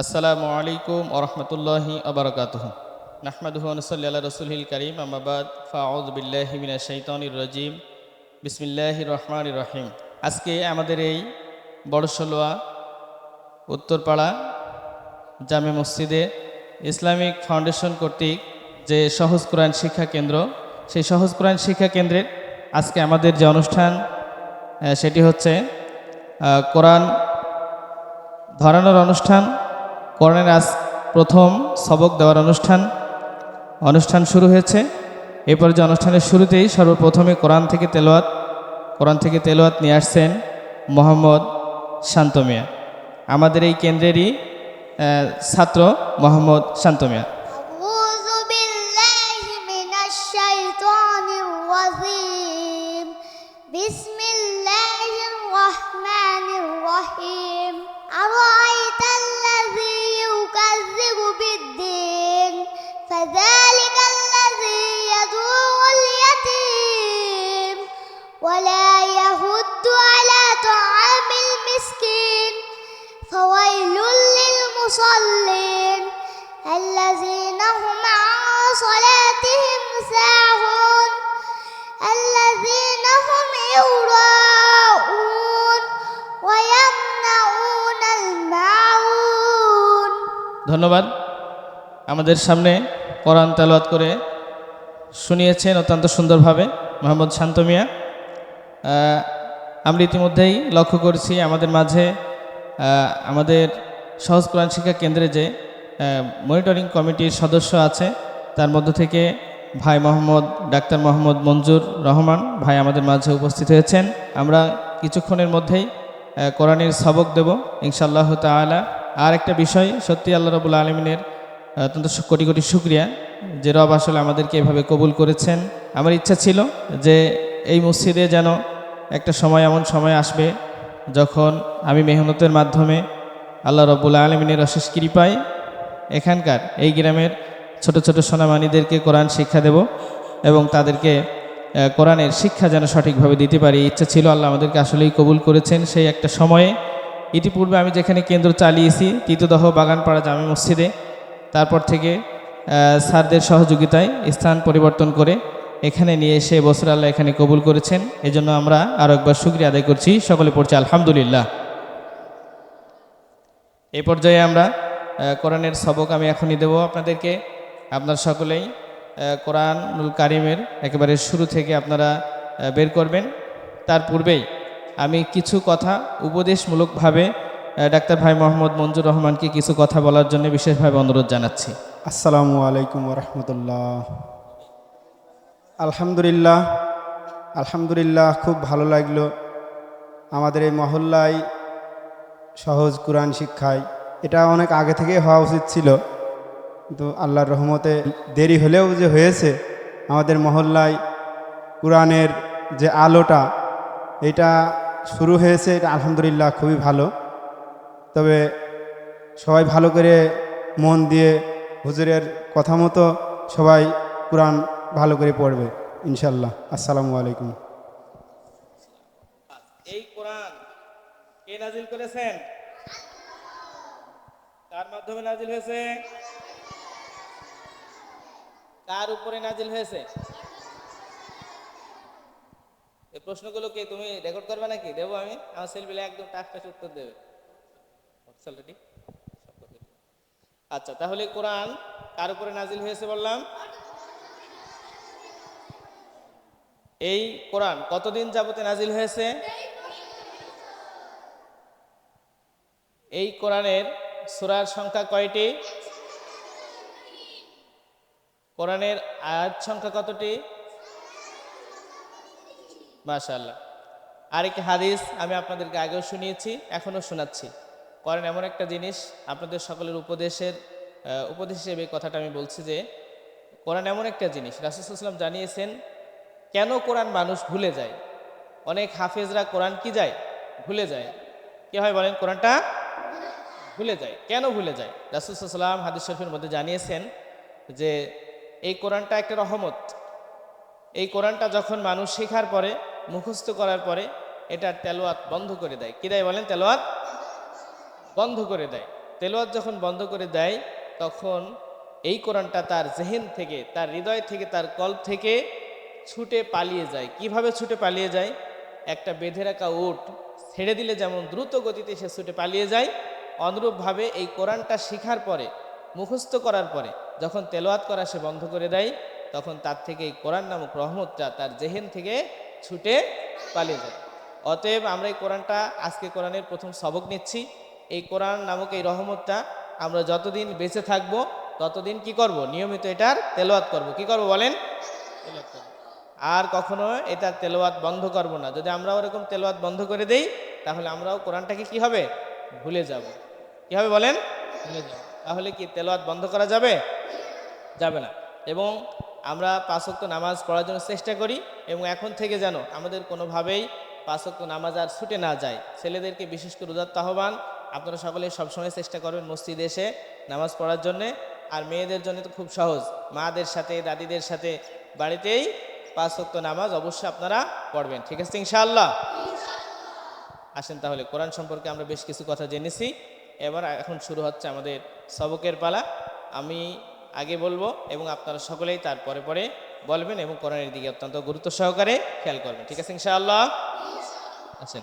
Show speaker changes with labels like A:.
A: আসসালামু আলাইকুম ওরহমতুল্লাহি আবরকাতহ নাহমাদুহ নসল্লি আল্লাহ রসুলহিল করিম আমাবাদ ফাউদ বিল্লাহি মিনা শৈতানির রাজিম। বিসমিল্লাহ রহমান রহিম। আজকে আমাদের এই বড়সলোয়া উত্তরপাড়া জামে মসজিদে ইসলামিক ফাউন্ডেশন কর্তৃক যে সহজ কোরআন শিক্ষা কেন্দ্র, সেই সহজ কোরআন শিক্ষা কেন্দ্রের আজকে আমাদের যে অনুষ্ঠান সেটি হচ্ছে কোরআন ধরানোর অনুষ্ঠান। করণের আজ প্রথম সবক দেওয়ার অনুষ্ঠান। অনুষ্ঠান শুরু হয়েছে। এ পর্যায়ে অনুষ্ঠানের শুরুতেই সর্বপ্রথমে কোরআন থেকে তেলোয়াত কোরআন থেকে তেলোয়াত নিয়ে আসছেন মোহাম্মদ শান্তমিয়া। আমাদের এই কেন্দ্রেরই ছাত্র মোহাম্মদ শান্তমিয়া।
B: فذلك الذي يدعو اليتيم ولا يهد على طعام المسكين فويل للمصلين الذين هم عن صلاتهم ساهون الذين هم يراءون ويمنعون الماعون
A: ধন্যবাদ আমাদের সামনে কোরআন তেলাওয়াত করে শুনিয়েছেন অত্যন্ত সুন্দরভাবে মোহাম্মদ শান্ত মিয়া। আমরা ইতিমধ্যেই লক্ষ্য করছি আমাদের মাঝে আমাদের সহজ কোরআন শিক্ষা কেন্দ্রে যে মনিটরিং কমিটির সদস্য আছে, তার মধ্য থেকে ভাই মোহাম্মদ, ডাক্তার মোহাম্মদ মঞ্জুর রহমান ভাই আমাদের মাঝে উপস্থিত হয়েছেন। আমরা কিছুক্ষণের মধ্যেই কোরআনের সবক দেব, ইনশাআল্লাহ তাআলা। আর একটা বিষয়, সত্যি আল্লাহ রবুল আলমিনের অত্যন্ত কোটি কোটি শুক্রিয়া যে রব আসলে আমাদেরকে এভাবে কবুল করেছেন। আমার ইচ্ছা ছিল যে এই মসজিদে যেন একটা সময়, এমন সময় আসবে যখন আমি মেহনতের মাধ্যমে আল্লাহ রবুল আলমিনের অশেষ কৃপায় এখানকার এই গ্রামের ছোট ছোট সোনামানিদেরকে কোরআন শিক্ষা দেব এবং তাদেরকে কোরআনের শিক্ষা যেন সঠিকভাবে দিতে পারি। ইচ্ছা ছিল আল্লাহ আমাদেরকে আসলেই কবুল করেছেন সেই একটা সময়ে। ইতিপূর্বে আমি যেখানে কেন্দ্র চালিয়েছি, তিতদহ বাগানপাড়া জামে মসজিদে তারপর থেকে স্যারদের সহযোগিতায় স্থান পরিবর্তন করে এখানে নিয়ে এসে বছর আল্লাহ এখানে কবুল করেছেন। এজন্য আমরা আরও একবার শুক্রিয়া আদায় করছি। সকলে পড়ছি আলহামদুলিল্লাহ। এ পর্যায়ে আমরা কোরআনের সবক আমি এখনই দেব আপনাদেরকে। আপনার সকলেই কোরআনুল কারিমের একেবারে শুরু থেকে আপনারা বের করবেন। তার পূর্বেই আমি কিছু কথা উপদেশমূলকভাবে ডাক্তার ভাই মোহাম্মদ মঞ্জুর রহমানকে কিছু কথা বলার জন্য বিশেষভাবে অনুরোধ জানাচ্ছি।
C: আসসালামু আলাইকুম রহমতুল্লাহ। আলহামদুলিল্লাহ আলহামদুলিল্লাহ, খুব ভালো লাগল আমাদের এই মহল্লায় সহজ কোরআন শিক্ষায়। এটা অনেক আগে থেকেই হওয়া উচিত ছিল, কিন্তু আল্লাহর রহমতে দেরি হলেও যে হয়েছে, আমাদের মহল্লায় কোরআনের যে আলোটা, এটা শুরু হয়েছে, এটা আলহামদুলিল্লাহ খুবই ভালো। তবে সবাই ভালো করে মন দিয়ে হুজুরের কথা মতো সবাই কোরআন ভালো করে পড়বে ইনশাল্লাহ আসসালামু আলাইকুম।
A: এই কোরআন কে নাজিল করেছেন? কার মাধ্যমে নাজিল হয়েছে? কার উপরে নাজিল হয়েছে? এই প্রশ্নগুলো কি তুমি রেকর্ড করবে নাকি? দেবো আমি। আমার সেলফিলে একদম টাক উত্তর দেবে। অলরেডি আচ্ছা তাহলে কোরআন কার উপরে নাজিল হয়েছে বললাম? এই কোরআন কতদিন যাবতে নাজিল হয়েছে? এই কোরআনের সুরার সংখ্যা কয়টি? কোরআনের আয়াত সংখ্যা কতটি? মাশাআল্লাহ। আরেকটি হাদিস আমি আপনাদেরকে আগেও শুনিয়েছি, এখনও শোনাচ্ছি। কোরআন এমন একটা জিনিস, আপনাদের সকলের উপদেশের উপদেশ হিসেবে কথাটা আমি বলছি যে, কোরআন এমন একটা জিনিস রাসুসাল্লাম জানিয়েছেন, কেন কোরআন মানুষ ভুলে যায়? অনেক হাফেজরা কোরআন কি যায়? ভুলে যায়। কি হয় বলেন? কোরআনটা ভুলে যায়। কেন ভুলে যায়? রাসুসাল্লাম হাদিস শরীফের মধ্যে জানিয়েছেন যে, এই কোরআনটা একটা রহমত। এই কোরআনটা যখন মানুষ শেখার পরে, মুখস্থ করার পরে, এটার তেলোয়াত বন্ধ করে দেয়। কী দেয় বলেন? তেলোয়াত বন্ধ করে দেয়। তেলোয়াত যখন বন্ধ করে দেয়, তখন এই কোরআনটা তার জেহেন থেকে, তার হৃদয় থেকে, তার কল থেকে ছুটে পালিয়ে যায়। কীভাবে ছুটে পালিয়ে যায়? একটা বেঁধে রাখা উট ছেড়ে দিলে যেমন দ্রুত গতিতে সে ছুটে পালিয়ে যায়, অনুরূপভাবে এই কোরআনটা শিখার পরে, মুখস্থ করার পরে, যখন তেলোয়াত করা সে বন্ধ করে দেয়, তখন তার থেকে এই কোরআন নামক রহমতটা তার জেহেন থেকে ছুটে পালিয়ে যায়। অতএব আমরা এই কোরআনটা, আজকে কোরআনের প্রথম সবক নিচ্ছি। এই কোরআন নামক এই রহমতটা আমরা যতদিন বেঁচে থাকব ততদিন কি করব? নিয়মিত এটার তেলোয়াত করব। কি করব বলেন? আর কখনো এটার তেলোয়াত বন্ধ করব না। যদি আমরা ওরকম তেলোয়াত বন্ধ করে দেই তাহলে আমরাও কোরআনটাকে কি হবে? ভুলে যাব। কি হবে বলেন? ভুলে যাব। তাহলে কি তেলোয়াত বন্ধ করা যাবে? যাবে না। এবং আমরা পাঁচক্ত নামাজ পড়ার জন্য চেষ্টা করি এবং এখন থেকে যেন আমাদের কোনোভাবেই পাঁচক্ত নামাজ আর ছুটে না যায়। ছেলেদেরকে বিশেষ করে উদাত্ত আহ্বান আপনারা সকলে সবসময় চেষ্টা করবেন মসজিদে এসে নামাজ পড়ার জন্যে। আর মেয়েদের জন্য তো খুব সহজ। মাদের সাথে, দাদিদের সাথে বাড়িতেই পাঁচ পাঁচক্ত নামাজ অবশ্যই আপনারা পড়বেন। ঠিক আছে ইনশাআল্লাহ? আসেন তাহলে, কোরআন সম্পর্কে আমরা বেশ কিছু কথা জেনেছি। এবার এখন শুরু হচ্ছে আমাদের সবকের পালা। আমি আগে বলব এবং আপনারা সকলেই তার পরে পরে বলবেন এবং কোরআনের দিকে অত্যন্ত গুরুত্ব সহকারে খেয়াল করবেন। ঠিক আছে ইনশাআল্লাহ? আছেন